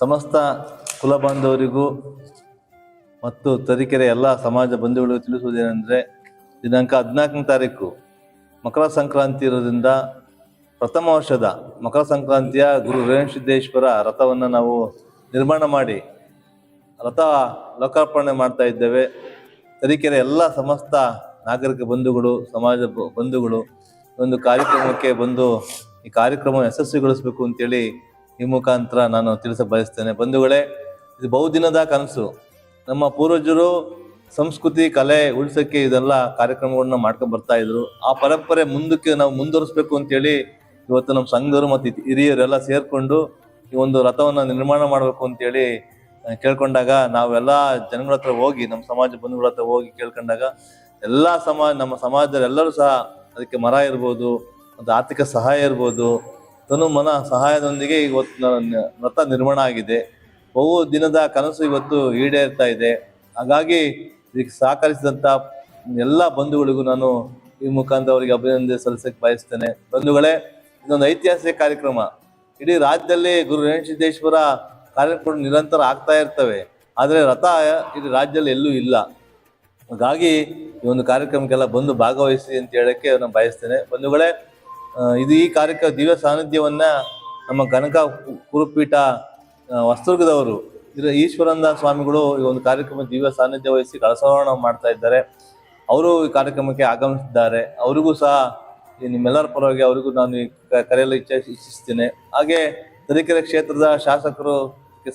ಸಮಸ್ತ ಕುಲ ಬಾಂಧವರಿಗೂ ಮತ್ತು ತರೀಕೆರೆ ಎಲ್ಲ ಸಮಾಜ ಬಂಧುಗಳಿಗೂ ತಿಳಿಸುವುದೇನೆಂದರೆ ದಿನಾಂಕ ಹದಿನಾಲ್ಕನೇ ತಾರೀಕು ಮಕರ ಸಂಕ್ರಾಂತಿ ಇರೋದ್ರಿಂದ ಪ್ರಥಮ ವರ್ಷದ ಮಕರ ಸಂಕ್ರಾಂತಿಯ ಗುರು ರೇಣುಸಿದ್ದೇಶ್ವರ ರಥವನ್ನು ನಾವು ನಿರ್ಮಾಣ ಮಾಡಿ ರಥ ಲೋಕಾರ್ಪಣೆ ಮಾಡ್ತಾ ಇದ್ದೇವೆ. ತರೀಕೆರೆ ಎಲ್ಲ ಸಮಸ್ತ ನಾಗರಿಕ ಬಂಧುಗಳು, ಸಮಾಜ ಬಂಧುಗಳು ಒಂದು ಕಾರ್ಯಕ್ರಮಕ್ಕೆ ಬಂದು ಈ ಕಾರ್ಯಕ್ರಮ ಯಶಸ್ವಿಗೊಳಿಸಬೇಕು ಅಂತೇಳಿ ಈ ಮುಖಾಂತರ ನಾನು ತಿಳಿಸ ಬಯಸ್ತೇನೆ. ಬಂಧುಗಳೇ, ಇದು ಬಹುದಿನದ ಕನಸು. ನಮ್ಮ ಪೂರ್ವಜರು ಸಂಸ್ಕೃತಿ, ಕಲೆ ಉಳಿಸೋಕ್ಕೆ ಇದೆಲ್ಲ ಕಾರ್ಯಕ್ರಮಗಳನ್ನ ಮಾಡ್ಕೊಂಡು ಬರ್ತಾ ಇದ್ರು. ಆ ಪರಂಪರೆ ಮುಂದಕ್ಕೆ ನಾವು ಮುಂದುವರಿಸ್ಬೇಕು ಅಂತೇಳಿ ಇವತ್ತು ನಮ್ಮ ಸಂಘರು ಮತ್ತು ಹಿರಿಯರೆಲ್ಲ ಸೇರಿಕೊಂಡು ಈ ಒಂದು ರಥವನ್ನು ನಿರ್ಮಾಣ ಮಾಡಬೇಕು ಅಂತೇಳಿ ಕೇಳ್ಕೊಂಡಾಗ ನಾವೆಲ್ಲ ಜನಗಳ ಹತ್ರ ಹೋಗಿ, ನಮ್ಮ ಸಮಾಜ ಬಂಧುಗಳ ಹತ್ರ ಹೋಗಿ ಕೇಳ್ಕೊಂಡಾಗ ಎಲ್ಲ ಸಮಾಜ ನಮ್ಮ ಸಮಾಜದಲ್ಲಿ ಎಲ್ಲರೂ ಸಹ ಅದಕ್ಕೆ ಮರ ಇರ್ಬೋದು, ಒಂದು ಆರ್ಥಿಕ ಸಹಾಯ ಇರ್ಬೋದು ತನು ಮನ ಸಹಾಯದೊಂದಿಗೆ ಇವತ್ತು ವ್ರತ ರಥ ನಿರ್ಮಾಣ ಆಗಿದೆ. ಬಹು ದಿನದ ಕನಸು ಇವತ್ತು ಈಡೇರ್ತಾ ಇದೆ. ಹಾಗಾಗಿ ಇದಕ್ಕೆ ಸಹಕರಿಸಿದಂಥ ಎಲ್ಲ ಬಂಧುಗಳಿಗೂ ನಾನು ಈ ಮುಖಾಂತರ ಅವರಿಗೆ ಅಭಿನಂದನೆ ಸಲ್ಲಿಸಕ್ಕೆ ಬಯಸ್ತೇನೆ. ಬಂಧುಗಳೇ, ಇದೊಂದು ಐತಿಹಾಸಿಕ ಕಾರ್ಯಕ್ರಮ. ಇಡೀ ರಾಜ್ಯದಲ್ಲಿ ಗುರು ರೇಣುಸಿದ್ದೇಶ್ವರ ಕಾರ್ಯಕ್ರಮ ನಿರಂತರ ಆಗ್ತಾ ಇರ್ತವೆ. ಆದರೆ ರಥ ಇಡೀ ರಾಜ್ಯದಲ್ಲಿ ಎಲ್ಲೂ ಇಲ್ಲ. ಹಾಗಾಗಿ ಈ ಒಂದು ಕಾರ್ಯಕ್ರಮಕ್ಕೆಲ್ಲ ಬಂದು ಭಾಗವಹಿಸಿ ಅಂತ ಹೇಳಕ್ಕೆ ನಾನು ಬಯಸ್ತೇನೆ. ಬಂಧುಗಳೇ ಇದು ಈ ಕಾರ್ಯಕ್ರಮ ದಿವ್ಯ ಸಾನ್ನಿಧ್ಯವನ್ನ ನಮ್ಮ ಕನಕ ಕುರುಪೀಠ ವಸ್ತುರ್ಗದವರು ಹೊಸದುರ್ಗದವರು ಇದು ಈಶ್ವರಂದ ಸ್ವಾಮಿಗಳು ಈ ಒಂದು ಕಾರ್ಯಕ್ರಮ ದಿವ್ಯ ಸಾನ್ನಿಧ್ಯ ವಹಿಸಿ ಕಳಸವರಣ ಮಾಡ್ತಾ ಇದ್ದಾರೆ. ಅವರು ಈ ಕಾರ್ಯಕ್ರಮಕ್ಕೆ ಆಗಮಿಸಿದ್ದಾರೆ. ಅವರಿಗೂ ಸಹ ನಿಮ್ಮೆಲ್ಲರ ಪರವಾಗಿ ಅವರಿಗೂ ನಾನು ಕರೆಯಲು ಇಚ್ಛೆ, ಇಚ್ಛಿಸ್ತೇನೆ. ಹಾಗೆ ತರೀಕೆರೆ ಕ್ಷೇತ್ರದ ಶಾಸಕರು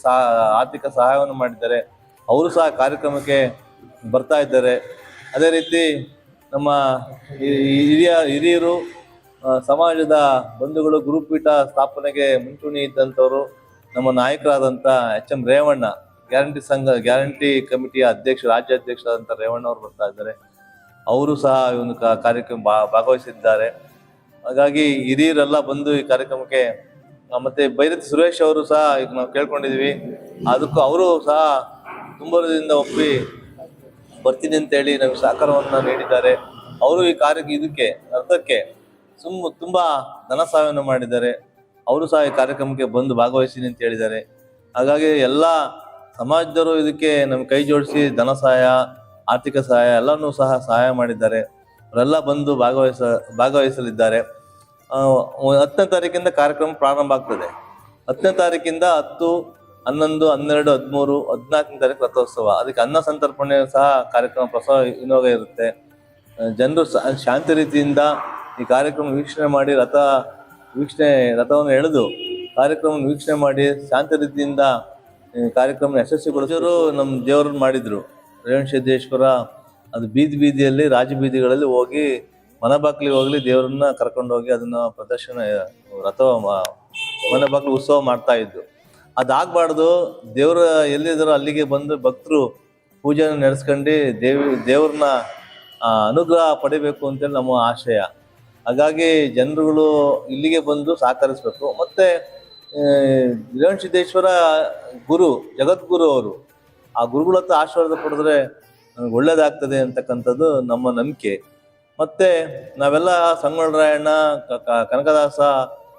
ಸಹ, ಆರ್ಥಿಕ ಸಹಾಯವನ್ನು ಮಾಡಿದ್ದಾರೆ. ಅವರು ಸಹ ಕಾರ್ಯಕ್ರಮಕ್ಕೆ ಬರ್ತಾ ಇದ್ದಾರೆ. ಅದೇ ರೀತಿ ನಮ್ಮ ಹಿರಿಯ ಹಿರಿಯರು ಸಮಾಜದ ಬಂಧುಗಳು, ಗುರುಪೀಠ ಸ್ಥಾಪನೆಗೆ ಮುಂಚೂಣಿ ಇದ್ದಂಥವರು, ನಮ್ಮ ನಾಯಕರಾದಂಥ ಎಚ್ ಎಂ ರೇವಣ್ಣ, ಗ್ಯಾರಂಟಿ ಸಂಘ, ಗ್ಯಾರಂಟಿ ಕಮಿಟಿಯ ಅಧ್ಯಕ್ಷ ರಾಜ್ಯ ಅಧ್ಯಕ್ಷರಾದಂಥ ರೇವಣ್ಣ ಅವರು ಬರ್ತಾ ಇದ್ದಾರೆ. ಅವರು ಸಹ ಈ ಒಂದು ಕಾರ್ಯಕ್ರಮ ಭಾಗವಹಿಸಿದ್ದಾರೆ. ಹಾಗಾಗಿ ಹಿರಿಯರೆಲ್ಲ ಬಂದು ಈ ಕಾರ್ಯಕ್ರಮಕ್ಕೆ ಮತ್ತೆ ಭೈರತಿ ಸುರೇಶ್ ಅವರು ಸಹ ಈಗ ನಾವು ಕೇಳ್ಕೊಂಡಿದ್ವಿ ಅದಕ್ಕೂ ಅವರು ಸಹ ತುಂಬದಿಂದ ಒಪ್ಪಿ ಬರ್ತೀನಿ ಅಂತೇಳಿ ನಮಗೆ ಸಹಕಾರವನ್ನು ನೀಡಿದ್ದಾರೆ. ಅವರು ಈ ಕಾರ್ಯಕ್ಕೆ, ಇದಕ್ಕೆ, ಅರ್ಥಕ್ಕೆ ಸುಮ್ ತುಂಬಾ ಧನ ಸಹಾಯವನ್ನು ಮಾಡಿದ್ದಾರೆ. ಅವರು ಸಹ ಈ ಕಾರ್ಯಕ್ರಮಕ್ಕೆ ಬಂದು ಭಾಗವಹಿಸಿನಿ ಅಂತ ಹೇಳಿದ್ದಾರೆ. ಹಾಗಾಗಿ ಎಲ್ಲ ಸಮಾಜದವರು ಇದಕ್ಕೆ ನಮ್ಮ ಕೈ ಜೋಡಿಸಿ ಧನ ಸಹಾಯ, ಆರ್ಥಿಕ ಸಹಾಯ ಎಲ್ಲನೂ ಸಹ ಸಹಾಯ ಮಾಡಿದ್ದಾರೆ. ಅವರೆಲ್ಲ ಬಂದು ಭಾಗವಹಿಸ, ಭಾಗವಹಿಸಲಿದ್ದಾರೆ. ಹತ್ತನೇ ತಾರೀಕಿಂದ ಕಾರ್ಯಕ್ರಮ ಪ್ರಾರಂಭ ಆಗ್ತದೆ. ಹತ್ತನೇ ತಾರೀಕಿಂದ ಹತ್ತು, ಹನ್ನೊಂದು, ಹನ್ನೆರಡು, ಹದಿಮೂರು, ಹದಿನಾಲ್ಕನೇ ತಾರೀಕು ರಥೋತ್ಸವ. ಅದಕ್ಕೆ ಅನ್ನ ಸಂತರ್ಪಣೆ ಸಹ ಕಾರ್ಯಕ್ರಮ ಪ್ರಸವ ವಿನಿಯೋಗ ಇರುತ್ತೆ. ಜನರು ಶಾಂತಿ ರೀತಿಯಿಂದ ಈ ಕಾರ್ಯಕ್ರಮ ವೀಕ್ಷಣೆ ಮಾಡಿ ರಥ ವೀಕ್ಷಣೆ, ರಥವನ್ನು ಎಳೆದು ಕಾರ್ಯಕ್ರಮವನ್ನು ವೀಕ್ಷಣೆ ಮಾಡಿ ಶಾಂತ ರೀತಿಯಿಂದ ಕಾರ್ಯಕ್ರಮ ಯಶಸ್ವಿಗೊಳಿಸೋರು ನಮ್ಮ ದೇವರನ್ನು ಮಾಡಿದರು. ರೇವಣ ಸಿದ್ದೇಶ್ವರ, ಅದು ಬೀದಿ ಬೀದಿಯಲ್ಲಿ, ರಾಜ ಬೀದಿಗಳಲ್ಲಿ ಹೋಗಿ ಮನೆ ಹೋಗಲಿ ದೇವರನ್ನ ಕರ್ಕೊಂಡು ಹೋಗಿ ಅದನ್ನ ಪ್ರದರ್ಶನ, ರಥ ಮನೆ ಉತ್ಸವ ಮಾಡ್ತಾ ಇದ್ದು ಅದಾಗಬಾರ್ದು, ದೇವರ ಎಲ್ಲಿದ್ದಾರೋ ಅಲ್ಲಿಗೆ ಬಂದು ಭಕ್ತರು ಪೂಜೆಯನ್ನು ನಡೆಸ್ಕೊಂಡು ದೇವಿ, ದೇವ್ರನ್ನ ಅನುಗ್ರಹ ಪಡಿಬೇಕು ಅಂತೇಳಿ ನಮ್ಮ ಆಶಯ. ಹಾಗಾಗಿ ಜನರುಗಳು ಇಲ್ಲಿಗೆ ಬಂದು ಸಹಕರಿಸಬೇಕು. ಮತ್ತೆ ರೇವಣ ಸಿದ್ದೇಶ್ವರ ಗುರು, ಜಗದ್ಗುರು ಅವರು, ಆ ಗುರುಗಳ ಹತ್ರ ಆಶೀರ್ವಾದ ಪಡೆದ್ರೆ ಒಳ್ಳೇದಾಗ್ತದೆ ಅಂತಕ್ಕಂಥದ್ದು ನಮ್ಮ ನಂಬಿಕೆ. ಮತ್ತೆ, ನಾವೆಲ್ಲ ಸಂಗೊಳ್ಳರಾಯಣ್ಣ ಕನಕದಾಸ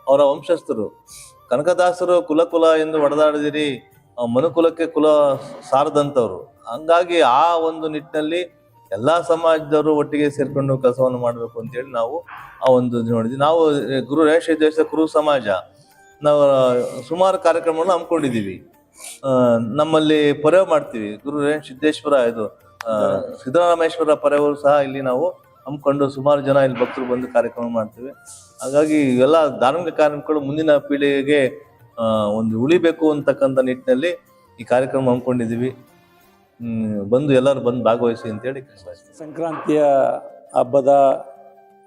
ಅವರ ವಂಶಸ್ಥರು. ಕನಕದಾಸರು ಕುಲ ಕುಲ ಎಂದು ಹೊಡೆದಾಡಿದಿರಿ ಮನುಕುಲಕ್ಕೆ ಕುಲ ಸಾರದಂಥವ್ರು ಹಂಗಾಗಿ ಆ ಒಂದು ನಿಟ್ಟಿನಲ್ಲಿ ಎಲ್ಲಾ ಸಮಾಜದವರು ಒಟ್ಟಿಗೆ ಸೇರ್ಕೊಂಡು ಕೆಲಸವನ್ನು ಮಾಡಬೇಕು ಅಂತೇಳಿ ನಾವು ಆ ಒಂದು ನೋಡಿದ್ವಿ. ನಾವು ಗುರು ರೇಷ ದೇಶ ಕುರು ಸಮಾಜ ನಾವು ಸುಮಾರು ಕಾರ್ಯಕ್ರಮಗಳನ್ನ ಹಮ್ಮಿಕೊಂಡಿದ್ದೀವಿ. ನಮ್ಮಲ್ಲಿ ಪೊರೆ ಮಾಡ್ತೀವಿ. ಗುರು ರೇಣ ಸಿದ್ದೇಶ್ವರ ಇದು ಸಿದ್ದರಾಮೇಶ್ವರ ಪೊರೆವರು ಸಹ ಇಲ್ಲಿ ನಾವು ಹಮ್ಮಿಕೊಂಡು ಸುಮಾರು ಜನ ಇಲ್ಲಿ ಭಕ್ತರು ಬಂದು ಕಾರ್ಯಕ್ರಮ ಮಾಡ್ತೀವಿ. ಹಾಗಾಗಿ ಇವೆಲ್ಲ ಧಾರ್ಮಿಕ ಕಾರ್ಯಕ್ರಮಗಳು ಮುಂದಿನ ಪೀಳಿಗೆಗೆ ಒಂದು ಉಳಿಬೇಕು ಅಂತಕ್ಕಂಥ ನಿಟ್ಟಿನಲ್ಲಿ ಈ ಕಾರ್ಯಕ್ರಮ ಹಮ್ಮಿಕೊಂಡಿದ್ದೀವಿ. ಹ್ಮ್, ಬಂದು ಎಲ್ಲರೂ ಬಂದು ಭಾಗವಹಿಸಿ ಅಂತೇಳಿ. ಸಂಕ್ರಾಂತಿಯ ಹಬ್ಬದ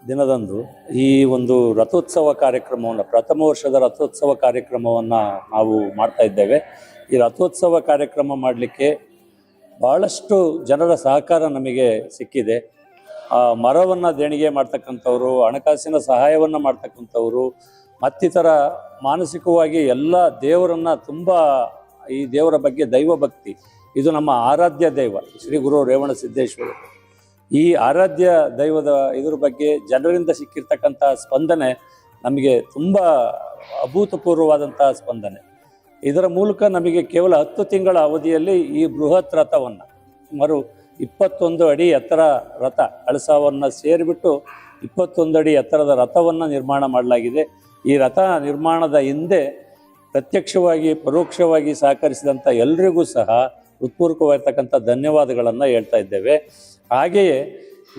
ದಿನದಂದು ಈ ಒಂದು ರಥೋತ್ಸವ ಕಾರ್ಯಕ್ರಮವನ್ನು, ಪ್ರಥಮ ವರ್ಷದ ರಥೋತ್ಸವ ಕಾರ್ಯಕ್ರಮವನ್ನು ನಾವು ಮಾಡ್ತಾ ಇದ್ದೇವೆ ಈ ರಥೋತ್ಸವ ಕಾರ್ಯಕ್ರಮ ಮಾಡಲಿಕ್ಕೆ ಭಾಳಷ್ಟು ಜನರ ಸಹಕಾರ ನಮಗೆ ಸಿಕ್ಕಿದೆ ಆ ಮರವನ್ನು ದೇಣಿಗೆ ಮಾಡ್ತಕ್ಕಂಥವ್ರು, ಹಣಕಾಸಿನ ಸಹಾಯವನ್ನು ಮಾಡ್ತಕ್ಕಂಥವ್ರು, ಮತ್ತಿತರ ಮಾನಸಿಕವಾಗಿ ಎಲ್ಲ ದೇವರನ್ನು ತುಂಬ ಈ ದೇವರ ಬಗ್ಗೆ ದೈವ ಭಕ್ತಿ ಇದು ನಮ್ಮ ಆರಾಧ್ಯ ದೈವ, ಶ್ರೀ ಗುರು ರೇವಣ ಸಿದ್ದೇಶ್ವರ. ಈ ಆರಾಧ್ಯ ದೈವದ ಇದ್ರ ಬಗ್ಗೆ ಜನರಿಂದ ಸಿಕ್ಕಿರ್ತಕ್ಕಂಥ ಸ್ಪಂದನೆ ನಮಗೆ ತುಂಬ ಅಭೂತಪೂರ್ವವಾದಂಥ ಸ್ಪಂದನೆ. ಇದರ ಮೂಲಕ ನಮಗೆ ಕೇವಲ ಹತ್ತು ತಿಂಗಳ ಅವಧಿಯಲ್ಲಿ ಈ ಬೃಹತ್ ರಥವನ್ನು, ಸುಮಾರು ಇಪ್ಪತ್ತೊಂದು ಅಡಿ ಎತ್ತರ ರಥ ಕಳಸವನ್ನು ಸೇರಿಬಿಟ್ಟು ಇಪ್ಪತ್ತೊಂದು ಅಡಿ ಎತ್ತರದ ರಥವನ್ನು ನಿರ್ಮಾಣ ಮಾಡಲಾಗಿದೆ. ಈ ರಥ ನಿರ್ಮಾಣದ ಹಿಂದೆ ಪ್ರತ್ಯಕ್ಷವಾಗಿ, ಪರೋಕ್ಷವಾಗಿ ಸಹಕರಿಸಿದಂಥ ಎಲ್ರಿಗೂ ಸಹ ಹೃತ್ಪೂರ್ವಕವಾಗಿರ್ತಕ್ಕಂಥ ಧನ್ಯವಾದಗಳನ್ನು ಹೇಳ್ತಾ ಇದ್ದೇವೆ. ಹಾಗೆಯೇ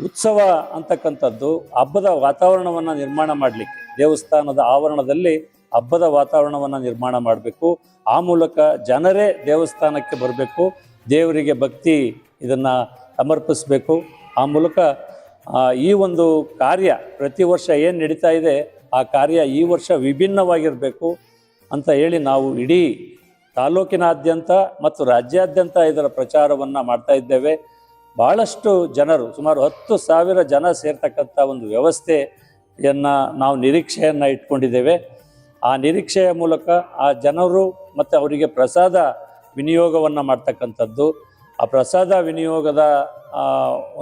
ಉತ್ಸವ ಅಂತಕ್ಕಂಥದ್ದು ಹಬ್ಬದ ವಾತಾವರಣವನ್ನು ನಿರ್ಮಾಣ ಮಾಡಲಿಕ್ಕೆ, ದೇವಸ್ಥಾನದ ಆವರಣದಲ್ಲಿ ಹಬ್ಬದ ವಾತಾವರಣವನ್ನು ನಿರ್ಮಾಣ ಮಾಡಬೇಕು. ಆ ಮೂಲಕ ಜನರೇ ದೇವಸ್ಥಾನಕ್ಕೆ ಬರಬೇಕು, ದೇವರಿಗೆ ಭಕ್ತಿ ಇದನ್ನು ಸಮರ್ಪಿಸಬೇಕು. ಆ ಮೂಲಕ ಈ ಒಂದು ಕಾರ್ಯ ಪ್ರತಿ ವರ್ಷ ಏನು ನಡೀತಾ ಇದೆ, ಆ ಕಾರ್ಯ ಈ ವರ್ಷ ವಿಭಿನ್ನವಾಗಿರಬೇಕು ಅಂತ ಹೇಳಿ ನಾವು ಇಡೀ ತಾಲೂಕಿನಾದ್ಯಂತ ಮತ್ತು ರಾಜ್ಯಾದ್ಯಂತ ಇದರ ಪ್ರಚಾರವನ್ನು ಮಾಡ್ತಾ ಇದ್ದೇವೆ. ಭಾಳಷ್ಟು ಜನರು, ಸುಮಾರು ಹತ್ತು ಸಾವಿರ ಜನ ಸೇರ್ತಕ್ಕಂಥ ಒಂದು ವ್ಯವಸ್ಥೆಯನ್ನು ನಾವು ನಿರೀಕ್ಷೆಯನ್ನು ಇಟ್ಕೊಂಡಿದ್ದೇವೆ. ಆ ನಿರೀಕ್ಷೆಯ ಮೂಲಕ ಆ ಜನರು ಮತ್ತು ಅವರಿಗೆ ಪ್ರಸಾದ ವಿನಿಯೋಗವನ್ನು ಮಾಡ್ತಕ್ಕಂಥದ್ದು. ಆ ಪ್ರಸಾದ ವಿನಿಯೋಗದ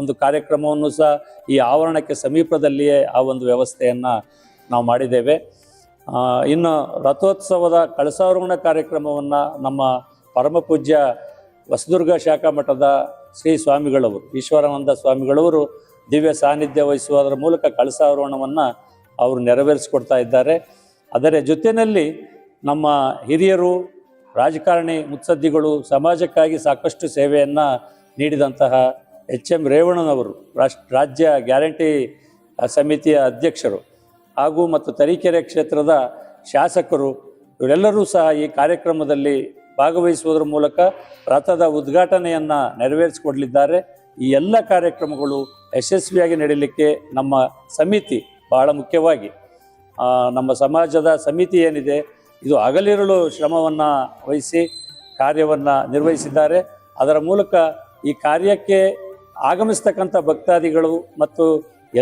ಒಂದು ಕಾರ್ಯಕ್ರಮವನ್ನು ಸಹ ಈ ಆವರಣಕ್ಕೆ ಸಮೀಪದಲ್ಲಿಯೇ ಆ ಒಂದು ವ್ಯವಸ್ಥೆಯನ್ನು ನಾವು ಮಾಡಿದ್ದೇವೆ. ಇನ್ನು ರಥೋತ್ಸವದ ಕಳಸಾರೋಹಣ ಕಾರ್ಯಕ್ರಮವನ್ನು ನಮ್ಮ ಪರಮ ಪೂಜ್ಯ ಹೊಸದುರ್ಗ ಶಾಖಾ ಮಠದ ಶ್ರೀ ಸ್ವಾಮಿಗಳವರು, ಈಶ್ವರಾನಂದ ಸ್ವಾಮಿಗಳವರು ದಿವ್ಯ ಸಾನ್ನಿಧ್ಯ ವಹಿಸುವುದರ ಮೂಲಕ ಕಳಸಾರೋಹಣವನ್ನು ಅವರು ನೆರವೇರಿಸಿಕೊಡ್ತಾ ಇದ್ದಾರೆ. ಅದರ ಜೊತೆಯಲ್ಲಿ ನಮ್ಮ ಹಿರಿಯರು, ರಾಜಕಾರಣಿ ಮುತ್ಸದ್ದಿಗಳು, ಸಮಾಜಕ್ಕಾಗಿ ಸಾಕಷ್ಟು ಸೇವೆಯನ್ನು ನೀಡಿದಂತಹ ಎಚ್ ಎಂ ರೇವಣ್ಣನವರು, ರಾಷ್ಟ್ರ, ರಾಜ್ಯ ಗ್ಯಾರಂಟಿ ಸಮಿತಿಯ ಅಧ್ಯಕ್ಷರು. ಹಾಗೂ ಮತ್ತು ತರೀಕೆರೆ ಕ್ಷೇತ್ರದ ಶಾಸಕರು, ಇವರೆಲ್ಲರೂ ಸಹ ಈ ಕಾರ್ಯಕ್ರಮದಲ್ಲಿ ಭಾಗವಹಿಸುವುದರ ಮೂಲಕ ರಥದ ಉದ್ಘಾಟನೆಯನ್ನು ನೆರವೇರಿಸಿಕೊಡಲಿದ್ದಾರೆ. ಈ ಎಲ್ಲ ಕಾರ್ಯಕ್ರಮಗಳು ಯಶಸ್ವಿಯಾಗಿ ನಡೀಲಿಕ್ಕೆ ನಮ್ಮ ಸಮಿತಿ ಬಹಳ ಮುಖ್ಯವಾಗಿ. ನಮ್ಮ ಸಮಾಜದ ಸಮಿತಿ ಏನಿದೆ, ಇದು ಹಗಲಿರುಳು ಶ್ರಮವನ್ನು ವಹಿಸಿ ಕಾರ್ಯವನ್ನು ನಿರ್ವಹಿಸಿದ್ದಾರೆ. ಅದರ ಮೂಲಕ ಈ ಕಾರ್ಯಕ್ಕೆ ಆಗಮಿಸ್ತಕ್ಕಂಥ ಭಕ್ತಾದಿಗಳು ಮತ್ತು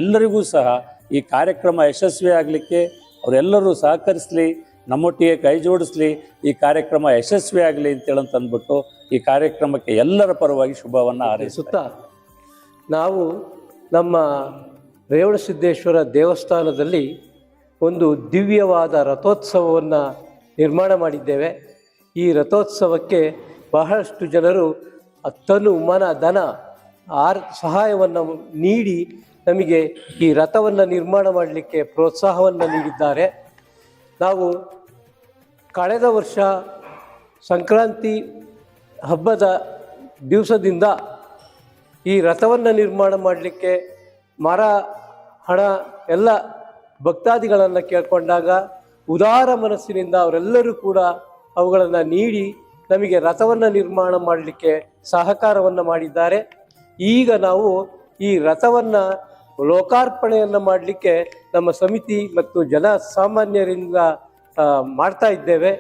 ಎಲ್ಲರಿಗೂ ಸಹ ಈ ಕಾರ್ಯಕ್ರಮ ಯಶಸ್ವಿ ಆಗಲಿಕ್ಕೆ ಅವರೆಲ್ಲರೂ ಸಹಕರಿಸಲಿ ನಮ್ಮೊಟ್ಟಿಗೆ ಕೈ ಜೋಡಿಸ್ಲಿ ಈ ಕಾರ್ಯಕ್ರಮ ಯಶಸ್ವಿ ಆಗಲಿ ಅಂತೇಳಂತ ಅಂದ್ಬಿಟ್ಟು ಈ ಕಾರ್ಯಕ್ರಮಕ್ಕೆ ಎಲ್ಲರ ಪರವಾಗಿ ಶುಭವನ್ನು ಹಾರೈಸುತ್ತಾ ನಾವು ನಮ್ಮ ರೇವಣಸಿದ್ದೇಶ್ವರ ದೇವಸ್ಥಾನದಲ್ಲಿ ಒಂದು ದಿವ್ಯವಾದ ರಥೋತ್ಸವವನ್ನು ನಿರ್ಮಾಣ ಮಾಡಿದ್ದೇವೆ. ಈ ರಥೋತ್ಸವಕ್ಕೆ ಬಹಳಷ್ಟು ಜನರು ತನು ಮನ ಧನ ಆರ್ ಸಹಾಯವನ್ನು ನೀಡಿ ನಮಗೆ ಈ ರಥವನ್ನು ನಿರ್ಮಾಣ ಮಾಡಲಿಕ್ಕೆ ಪ್ರೋತ್ಸಾಹವನ್ನು ನೀಡಿದ್ದಾರೆ. ನಾವು ಕಳೆದ ವರ್ಷ ಸಂಕ್ರಾಂತಿ ಹಬ್ಬದ ದಿವಸದಿಂದ ಈ ರಥವನ್ನು ನಿರ್ಮಾಣ ಮಾಡಲಿಕ್ಕೆ ಮರ, ಹಣ ಎಲ್ಲ ಭಕ್ತಾದಿಗಳನ್ನು ಕೇಳ್ಕೊಂಡಾಗ ಉದಾರ ಮನಸ್ಸಿನಿಂದ ಅವರೆಲ್ಲರೂ ಕೂಡ ಅವುಗಳನ್ನು ನೀಡಿ ನಮಗೆ ರಥವನ್ನು ನಿರ್ಮಾಣ ಮಾಡಲಿಕ್ಕೆ ಸಹಕಾರವನ್ನು ಮಾಡಿದ್ದಾರೆ. ಈಗ ನಾವು ಈ ರಥವನ್ನು ಲೋಕಾರ್ಪಣೆಯನ್ನು ಮಾಡಲಿಕ್ಕೆ ನಮ್ಮ ಸಮಿತಿ ಮತ್ತು ಜನ ಸಾಮಾನ್ಯರಿಂದ ಆ, ಮಾಡ್ತಾ ಇದ್ದೇವೆ.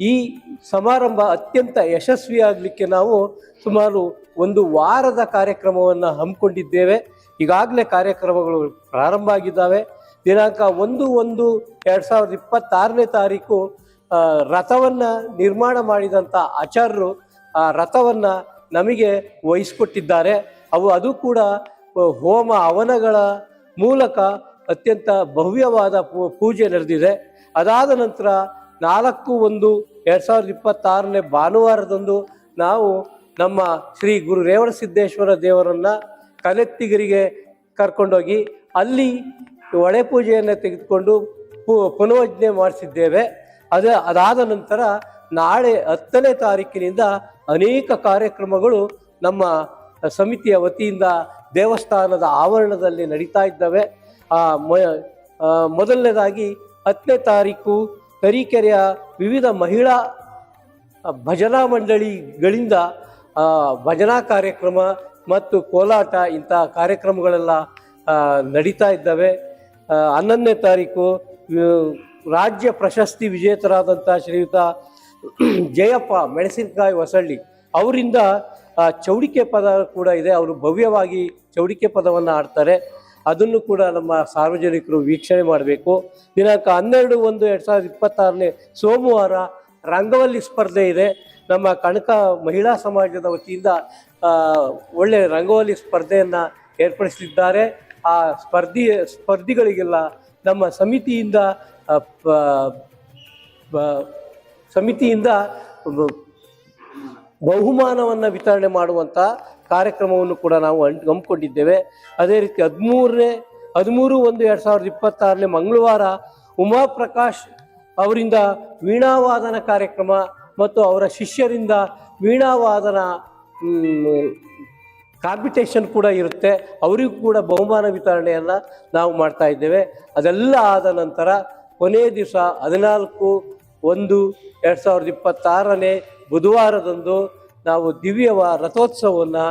ಈ ಸಮಾರಂಭ ಅತ್ಯಂತ ಯಶಸ್ವಿಯಾಗಲಿಕ್ಕೆ ನಾವು ಸುಮಾರು ಒಂದು ವಾರದ ಕಾರ್ಯಕ್ರಮವನ್ನು ಹಮ್ಮಿಕೊಂಡಿದ್ದೇವೆ. ಈಗಾಗಲೇ ಕಾರ್ಯಕ್ರಮಗಳು ಪ್ರಾರಂಭ ಆಗಿದ್ದಾವೆ. ದಿನಾಂಕ ಒಂದು ಒಂದು ಎರಡು ಸಾವಿರದ ಇಪ್ಪತ್ತಾರನೇ ತಾರೀಕು ರಥವನ್ನು ನಿರ್ಮಾಣ ಮಾಡಿದಂಥ ಆಚಾರ್ಯರು ಆ ರಥವನ್ನು ನಮಗೆ ವಹಿಸ್ಕೊಟ್ಟಿದ್ದಾರೆ. ಅವು ಅದು ಕೂಡ ಹೋಮ ಹವನಗಳ ಮೂಲಕ ಅತ್ಯಂತ ಭವ್ಯವಾದ ಪೂಜೆ ನಡೆದಿದೆ. ಅದಾದ ನಂತರ ನಾಲ್ಕು ಒಂದು ಎರಡು ಸಾವಿರದ ಇಪ್ಪತ್ತಾರನೇ ಭಾನುವಾರದಂದು ನಾವು ನಮ್ಮ ಶ್ರೀ ಗುರು ರೇವಣಸಿದ್ದೇಶ್ವರ ದೇವರನ್ನ ಕಲೆತ್ತಿಗರಿಗೆ ಕರ್ಕೊಂಡೋಗಿ ಅಲ್ಲಿ ಒಳೆ ಪೂಜೆಯನ್ನು ತೆಗೆದುಕೊಂಡು ಪುನವಜ್ಞೆ ಮಾಡಿಸಿದ್ದೇವೆ. ಅದೇ, ಅದಾದ ನಂತರ ನಾಳೆ ಹತ್ತನೇ ತಾರೀಕಿನಿಂದ ಅನೇಕ ಕಾರ್ಯಕ್ರಮಗಳು ನಮ್ಮ ಸಮಿತಿಯ ವತಿಯಿಂದ ದೇವಸ್ಥಾನದ ಆವರಣದಲ್ಲಿ ನಡೀತಾ ಇದ್ದಾವೆ. ಮೊದಲನೇದಾಗಿ ಹತ್ತನೇ ತಾರೀಕು ತರೀಕೆರೆಯ ವಿವಿಧ ಮಹಿಳಾ ಭಜನಾ ಮಂಡಳಿಗಳಿಂದ ಭಜನಾ ಕಾರ್ಯಕ್ರಮ ಮತ್ತು ಕೋಲಾಟ ಇಂಥ ಕಾರ್ಯಕ್ರಮಗಳೆಲ್ಲ ನಡೀತಾ ಇದ್ದಾವೆ. ಹನ್ನೊಂದನೇ ತಾರೀಕು ರಾಜ್ಯ ಪ್ರಶಸ್ತಿ ವಿಜೇತರಾದಂಥ ಶ್ರೀಯುತ ಜಯಪ್ಪ ಮೆಣಸಿನಕಾಯಿ ಹೊಸಳ್ಳಿ ಅವರಿಂದ ಆ, ಚೌಡಿಕೆ ಪದ ಕೂಡ ಇದೆ. ಅವರು ಭವ್ಯವಾಗಿ ಚೌಡಿಕೆ ಪದವನ್ನು ಆಡ್ತಾರೆ ಅದನ್ನು ಕೂಡ ನಮ್ಮ ಸಾರ್ವಜನಿಕರು ವೀಕ್ಷಣೆ ಮಾಡಬೇಕು. ದಿನಾಂಕ ಹನ್ನೆರಡು ಒಂದು ಎರಡು ಸಾವಿರದ ಇಪ್ಪತ್ತಾರನೇ ಸೋಮವಾರ ರಂಗವಲ್ಲಿ ಸ್ಪರ್ಧೆ ಇದೆ. ನಮ್ಮ ಕಣಕ ಮಹಿಳಾ ಸಮಾಜದ ವತಿಯಿಂದ ಒಳ್ಳೆಯ ರಂಗವಲ್ಲಿ ಸ್ಪರ್ಧೆಯನ್ನು ಏರ್ಪಡಿಸಿದ್ದಾರೆ ಆ ಸ್ಪರ್ಧಿ ಸ್ಪರ್ಧಿಗಳಿಗೆಲ್ಲ ನಮ್ಮ ಸಮಿತಿಯಿಂದ ಸಮಿತಿಯಿಂದ ಬಹುಮಾನವನ್ನು ವಿತರಣೆ ಮಾಡುವಂಥ ಕಾರ್ಯಕ್ರಮವನ್ನು ಕೂಡ ನಾವು ಅಂಟ್ ಹಮ್ಮಿಕೊಂಡಿದ್ದೇವೆ. ಅದೇ ರೀತಿ ಹದಿಮೂರನೇ, ಹದಿಮೂರು ಒಂದು ಎರಡು ಸಾವಿರದ ಇಪ್ಪತ್ತಾರನೇ ಮಂಗಳವಾರ ಉಮಾಪ್ರಕಾಶ್ ಅವರಿಂದ ವೀಣಾವಾದನ ಕಾರ್ಯಕ್ರಮ ಮತ್ತು ಅವರ ಶಿಷ್ಯರಿಂದ ವೀಣಾವಾದನ ಕಾಂಪಿಟೇಷನ್ ಕೂಡ ಇರುತ್ತೆ. ಅವರಿಗೂ ಕೂಡ ಬಹುಮಾನ ವಿತರಣೆಯನ್ನು ನಾವು ಮಾಡ್ತಾ ಇದ್ದೇವೆ. ಅದೆಲ್ಲ ಆದ ನಂತರ ಕೊನೆಯ ದಿವಸ ಹದಿನಾಲ್ಕು ಒಂದು ಎರಡು ಸಾವಿರದ ಇಪ್ಪತ್ತಾರನೇ ಬುಧವಾರದಂದು ನಾವು ದಿವ್ಯವ ರಥೋತ್ಸವವನ್ನು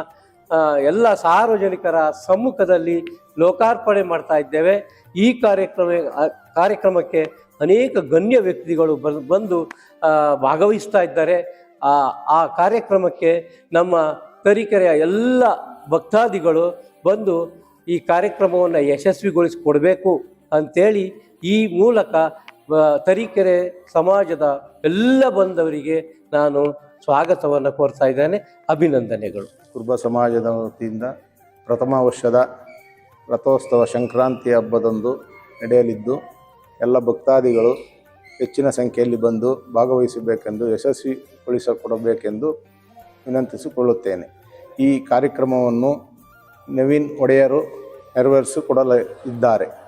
ಎಲ್ಲ ಸಾರ್ವಜನಿಕರ ಸಮ್ಮುಖದಲ್ಲಿ ಲೋಕಾರ್ಪಣೆ ಮಾಡ್ತಾ ಇದ್ದೇವೆ. ಈ ಕಾರ್ಯಕ್ರಮ ಕಾರ್ಯಕ್ರಮಕ್ಕೆ ಅನೇಕ ಗಣ್ಯ ವ್ಯಕ್ತಿಗಳು ಬಂದು ಭಾಗವಹಿಸ್ತಾ ಇದ್ದಾರೆ. ಆ ಕಾರ್ಯಕ್ರಮಕ್ಕೆ ನಮ್ಮ ತರೀಕೆರೆಯ ಎಲ್ಲ ಭಕ್ತಾದಿಗಳು ಬಂದು ಈ ಕಾರ್ಯಕ್ರಮವನ್ನು ಯಶಸ್ವಿಗೊಳಿಸಿಕೊಡ್ಬೇಕು ಅಂಥೇಳಿ ಈ ಮೂಲಕ ತರೀಕೆರೆ ಸಮಾಜದ ಎಲ್ಲ ಬಂದವರಿಗೆ ನಾನು ಸ್ವಾಗತವನ್ನು ಕೋರ್ತಾ ಇದ್ದೇನೆ. ಅಭಿನಂದನೆಗಳು. ಕುರುಬ ಸಮಾಜದ ವತಿಯಿಂದ ಪ್ರಥಮ ವರ್ಷದ ರಥೋತ್ಸವ ಸಂಕ್ರಾಂತಿ ಹಬ್ಬದಂದು ನಡೆಯಲಿದ್ದು, ಎಲ್ಲ ಭಕ್ತಾದಿಗಳು ಹೆಚ್ಚಿನ ಸಂಖ್ಯೆಯಲ್ಲಿ ಬಂದು ಭಾಗವಹಿಸಬೇಕೆಂದು, ಯಶಸ್ವಿಗೊಳಿಸಿಕೊಡಬೇಕೆಂದು ವಿನಂತಿಸಿಕೊಳ್ಳುತ್ತೇನೆ. ಈ ಕಾರ್ಯಕ್ರಮವನ್ನು ನವೀನ್ ಒಡೆಯರು ನೆರವೇರಿಸಿಕೊಡಲಿದ್ದಾರೆ.